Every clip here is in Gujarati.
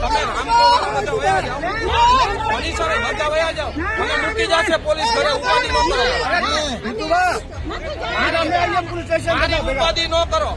તમે રામકો બધા વયા જાઓ. પોલીસો બધા વયા જાઓ. મને મૂકી જશે પોલીસ ઘરે, ઉપાધિ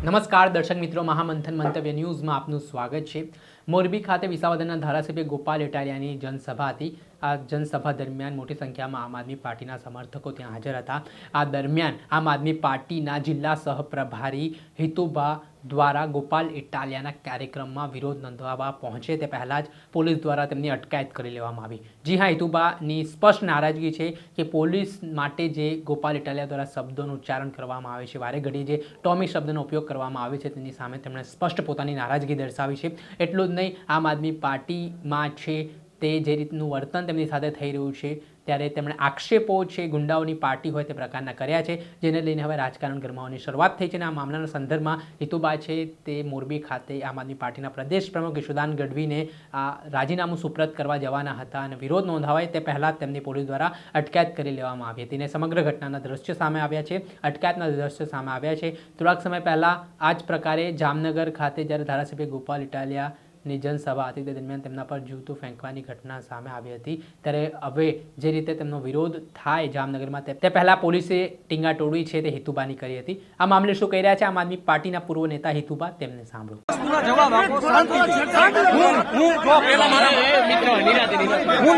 નમસ્કાર, દર્શક મિત્રો, મહામંથન મંતવ્ય ન્યૂઝમાં આપનું સ્વાગત છે. મોરબી ખાતે વિસાવદરના ધારાસભ્ય ગોપાલ ઇટાલિયાની જનસભા હતી. આ જનસભા દરમિયાન મોટી સંખ્યામાં આમ આદમી પાર્ટીના સમર્થકો ત્યાં હાજર હતા. આ દરમિયાન આમ આદમી પાર્ટીના જિલ્લા સહપ્રભારી હિતુબા દ્વારા ગોપાલ ઇટાલિયાના કાર્યક્રમમાં વિરોધ નોંધાવવા પહોંચે તે પહેલાં જ પોલીસ દ્વારા તેમની અટકાયત કરી લેવામાં આવી. જી હા હિતુબાની સ્પષ્ટ નારાજગી છે કે પોલીસ માટે જે ગોપાલ ઇટાલિયા દ્વારા શબ્દોનું ઉચ્ચારણ કરવામાં આવે છે, વારે ઘડી જે ટોમી શબ્દનો ઉપયોગ કરવામાં આવે છે તેની સામે તેમણે સ્પષ્ટ પોતાની નારાજગી દર્શાવી છે. એટલું જ નહીં, આમ આદમી પાર્ટીમાં છે તે જે રીતનું વર્તન તેમની સાથે થઈ રહ્યું છે, ત્યારે તેમણે આક્ષેપો છે, ગુંડાઓની પાર્ટી હોય તે પ્રકારના કર્યા છે, જેને લઈને હવે રાજકારણ ગરમાવાની શરૂઆત થઈ છે અને આ મામલાના સંદર્ભમાં હિતુબા છે તે મોરબી ખાતે આમ આદમી પાર્ટીના પ્રદેશ પ્રમુખ યશુદાન ગઢવીને આ રાજીનામું સુપ્રત કરવા જવાના હતા અને વિરોધ નોંધાવાય તે પહેલાં તેમની પોલીસ દ્વારા અટકાયત કરી લેવામાં આવી હતી અને સમગ્ર ઘટનાના દ્રશ્ય સામે આવ્યા છે, અટકાયતના દ્રશ્ય સામે આવ્યા છે. થોડાક સમય પહેલાં આ જ પ્રકારે જામનગર ખાતે જ્યારે ધારાસભ્ય ગોપાલ ઇટાલિયા ની જનસભા હતી તે દરમિયાન તેમના પર જૂતું ફેંકવાની ઘટના સામે આવી હતી ત્યારે હવે જે રીતે તેમનો વિરોધ થાય જામનગરમાં તે- તે પહેલા પોલીસે ટીંગા ટોળી છે તે હિતુબાની કરી હતી આ મામલે શું કહી રહ્યા છે આમ આદમી પાર્ટીના પૂર્વ નેતા હિતુબા તેમને સાંભળો જવાબ હું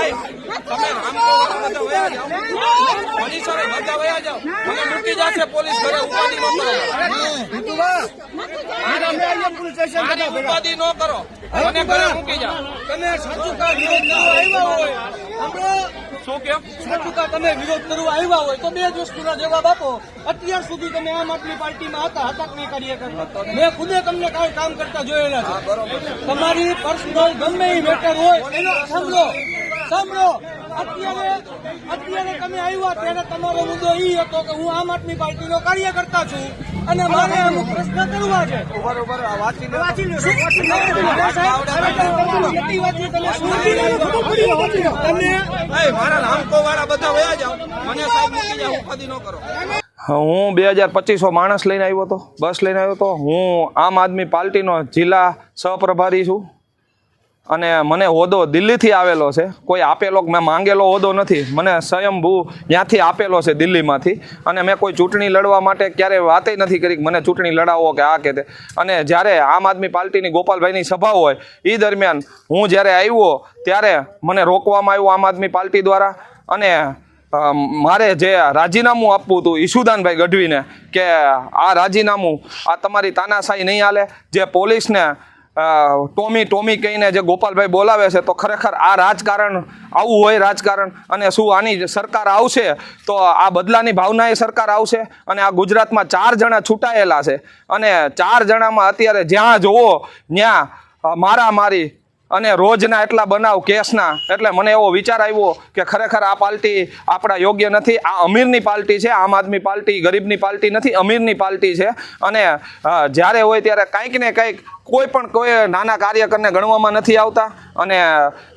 ભાઈ, તમે રામકો બધા વયા જાઓ. પોલીસો બધા વયા જાઓ. મને મૂકી જશે પોલીસ ઘરે ઉપાધિ ન કરો. ઉપાધિ ન કરો. મને ઘરે મૂકી જાઓ. તમે સાચું કામ વિરોધ કરવા આવ્યા હોય સાંભળો શું કેમ સાચું કા તમે વિરોધ કરવા આવ્યા હોય તો બે જ વસ્તુના જવાબ આપો અત્યાર સુધી તમે આમ આદમી પાર્ટીમાં હતા હતા કે નહીં કાર્યકર મેં ખુદે તમને કાંઈ કામ કરતા જોયેલા છે તમારી પર્સનલ ગમે એ મેટર હોય એનો સાંભળો સાંભળો અત્યારે અત્યારે તમે આવ્યા ત્યારે તમારો મુદ્દો એ હતો કે હું આમ આદમી પાર્ટીનો કાર્યકર્તા છું અને મારે અમુક પ્રશ્ન કરવા છે. બરોબર વાંચી લો વાંચી લો. શું વાંચી લો? સાહેબ, કેટલી વાંચી તમે શું તમે એ મારા રામકો વાળા બધા વયા જાઓ. મને સાહેબ મૂકી જાઓ ઉપાધિ ન કરો. હું બે હજાર પચીસો માણસ લઈને આવ્યો હતો બસ લઈને આવ્યો હતો હું આમ આદમી પાર્ટીનો જિલ્લા સહપ્રભારી છું. અને મને હોદ્દો દિલ્હીથી આવેલો છે. કોઈ આપેલો મેં માંગેલો હોદ્દો નથી. મને સ્વયંભૂ ત્યાંથી આપેલો છે દિલ્હીમાંથી. અને મેં કોઈ ચૂંટણી લડવા માટે ક્યારેય વાતે નથી કરી મને ચૂંટણી લડાવો કે આ કે તે. અને જ્યારે આમ આદમી પાર્ટીની ગોપાલભાઈની સભા હોય એ દરમિયાન હું જ્યારે આવ્યો, ત્યારે મને રોકવામાં આવ્યું આમ આદમી પાર્ટી દ્વારા. અને મારે જે રાજીનામું આપવું હતું ઈશુદાનભાઈ ગઢવીને કે આ રાજીનામું આ તમારી તાનાશાહી નહીં હાલે. જે પોલીસને ટોમી ટોમી કહીને જે ગોપાલભાઈ બોલાવે છે, તો ખરેખર આ રાજકારણ આવું હોય, રાજકારણ, અને શું આની સરકાર આવશે, તો આ બદલાની ભાવનાએ સરકાર આવશે, અને આ ગુજરાતમાં ચાર જણા છૂટાયેલા છે. અને ચાર જણામાં અત્યારે જ્યાં જુઓ, ત્યાં મારામારી અને રોજના એટલા બનાવ કેસના. એટલે મને એવો વિચાર આવ્યો કે ખરેખર આ પાર્ટી આપણા યોગ્ય નથી. આ અમીરની પાર્ટી છે, આમ આદમી પાર્ટી, ગરીબની પાર્ટી નથી, અમીરની પાર્ટી છે. અને જ્યારે હોય ત્યારે કંઈક ને કંઈક કોઈ પણ કોઈ નાના કાર્યકરને ગણવામાં નથી આવતા અને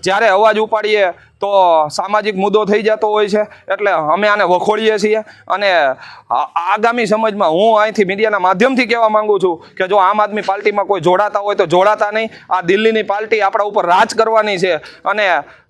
જ્યારે અવાજ ઉપાડીએ તો સામાજિક મુદ્દો થઈ જતો હોય છે. એટલે અમે આને વખોડીએ છીએ અને આગામી સમજમાં હું અહીંથી મીડિયાના માધ્યમથી કહેવા માંગુ છું કે જો આમ આદમી પાર્ટીમાં કોઈ જોડાતા હોય તો જોડાતા નહીં. આ દિલ્હીની પાર્ટી આપણા ઉપર રાજ કરવાની છે અને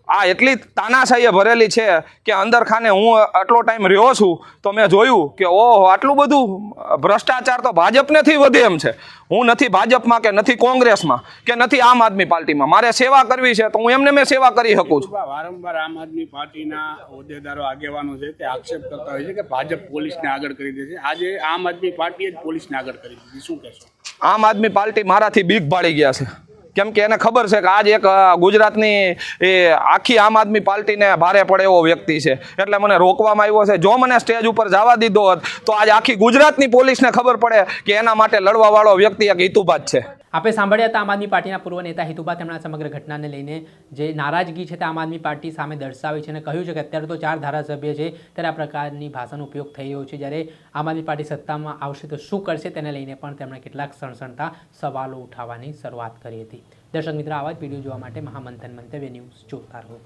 આ એટલી તાનાશાહીએ ભરેલી છે કે અંદર ખાને હું આટલો ટાઈમ રહ્યો છું તો મેં જોયું કે ઓહો આટલું બધું ભ્રષ્ટાચાર તો ભાજપનેથી વધે એમ છે. હું નથી ભાજપમાં કે નથી કોંગ્રેસમાં કે નથી આમ આદમી પાર્ટીમાં. મારે સેવા કરવી છે તો હું એમને મેં સેવા કરી શકું છું. વારંવાર આમ આદમી પાર્ટીના હોદ્દેદારો આગેવાનો છે તે આક્ષેપ કરતા હોય છે કે ભાજપ પોલીસને આગળ કરી દે છે. આજે આમ આદમી પાર્ટીએ જ પોલીસને આગળ કરી દીધી. શું કહેશો? આમ આદમી પાર્ટી મારાથી બીક ભાળી ગયા છે. કેમ કે એને ખબર છે કે આજ એક ગુજરાતની, એ, આખી આમ આદમી પાર્ટીને ભારે પડે એવો વ્યક્તિ છે. એટલે મને રોકવામાં આવ્યો છે. જો મને સ્ટેજ ઉપર જવા દીધો હોત, તો આજ આખી ગુજરાતની પોલીસને ખબર પડે કે એના માટે લડવાવાળો વ્યક્તિ એક હિતુભાત છે. આપણે સાંભળ્યા હતા આમ આદમી પાર્ટીના પૂર્વ નેતા હિતુબા તેમણે સમગ્ર ઘટનાને લઈને જે નારાજગી છે તે આમ આદમી પાર્ટી સામે દર્શાવી છે અને કહ્યું છે કે અત્યારે તો ચાર ધારાસભ્ય છે ત્યારે આ પ્રકારની ભાષાનો ઉપયોગ થઈ રહ્યો છે. જ્યારે આમ આદમી પાર્ટી સત્તામાં આવશે તો શું કરશે તેને લઈને પણ તેમણે કેટલાક સણસણતા સવાલો ઉઠાવવાની શરૂઆત કરી હતી. દર્શક મિત્રો, આવા જ વીડિયો જોવા માટે મહામંથન મંતવ્ય ન્યૂઝ જોતા રહો.